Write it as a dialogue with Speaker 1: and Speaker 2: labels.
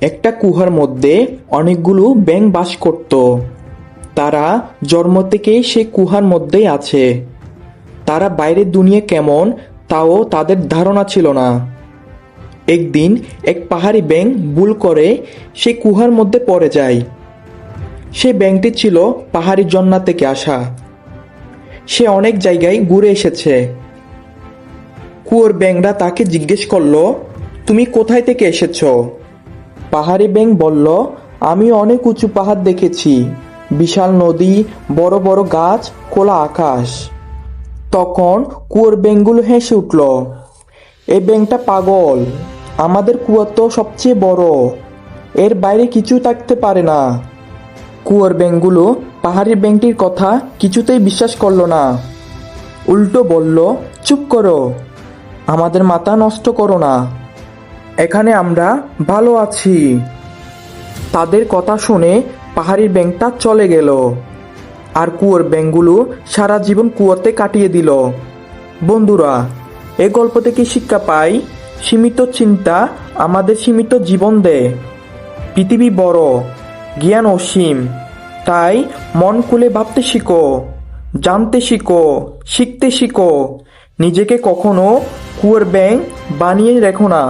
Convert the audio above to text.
Speaker 1: একটা কুহার মধ্যে অনেকগুলো ব্যাঙ বাস করত। তারা জন্ম থেকেই সে কুহার মধ্যেই আছে। তারা বাইরের দুনিয়া কেমন তাও তাদের ধারণা ছিল না। একদিন এক পাহাড়ি ব্যাঙ ভুল করে সে কুহার মধ্যে পড়ে যায়। সে ব্যাঙটি ছিল পাহাড়ি জন্না থেকে আসা। সে অনেক জায়গায় ঘুরে এসেছে। কুয়োর ব্যাংরা তাকে জিজ্ঞেস করল, তুমি কোথায় থেকে এসেছ? পাহাড়ি ব্যাং বলল, আমি অনেক উঁচু পাহাড় দেখেছি। বিশাল নদী, বড় বড় গাছ, খোলা আকাশ। তখন কুয়োর ব্যাংগুলো হেসে উঠল এই ব্যাংটা পাগল। আমাদের কুয়া তো সবচেয়ে বড়। এর বাইরে কিছু থাকতে পারে না। কুয়োর ব্যাংগুলো পাহাড়ি ব্যাংটির কথা কিছুতেই বিশ্বাস করল না। উল্টো বলল, চুপ করো। আমাদের মাথা নষ্ট করো না। এখানে আমরা ভালো আছি। তাদের কথা শুনে পাহাড়ি ব্যাংকটা চলে গেল। আর কুয়োর ব্যাংকগুলো সারা জীবন কুয়োতে কাটিয়ে দিল। বন্ধুরা এই গল্প থেকে শিক্ষা পাই, সীমিত চিন্তা আমাদের সীমিত জীবন দেয়। পৃথিবী বড়, জ্ঞান অসীম, তাই মন খুলে ভাবতে শিখো, জানতে শিখো, শিখতে শিখো। নিজেকে কখনো কুয়োর ব্যাং বানিয়ে রেখো না।